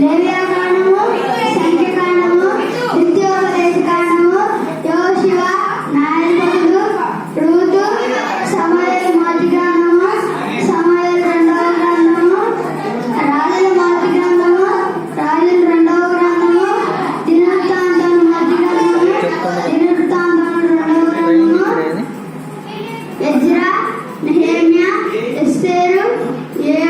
లేవ్యాకాండము సంఖ్యకాండము ద్వితీయోపదేశ కాండము యోశివ న్యాయాధిపతులు రూతు సమయ మొదటి గ్రంథము సమయలు రెండవ గ్రంథము రాజుల మొదటి గ్రంథము రాజుల రెండవ గ్రంథము దినవృత్తాంతం మొదటి గ్రంథము దినవృత్తాంతం రెండవ గ్రంథము ఎజ్రా నెహెమ్యా ఎస్తేరు ఏబు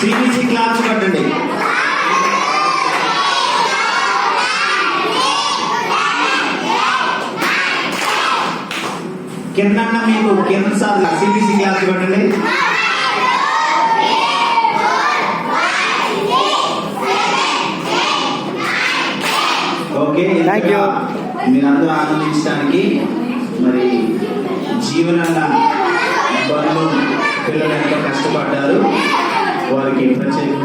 సిబిసి క్లాస్ కట్టండి కింద మీకు కింద సార్ సిబిసి క్లాస్ కట్టండి ఓకే Thank you. మీరందరూ ఆనందించడానికి మరి బరువు పిల్లలు ఎంతో కష్టపడ్డారు వారికి ప్రత్యేకంగా ఉన్నారు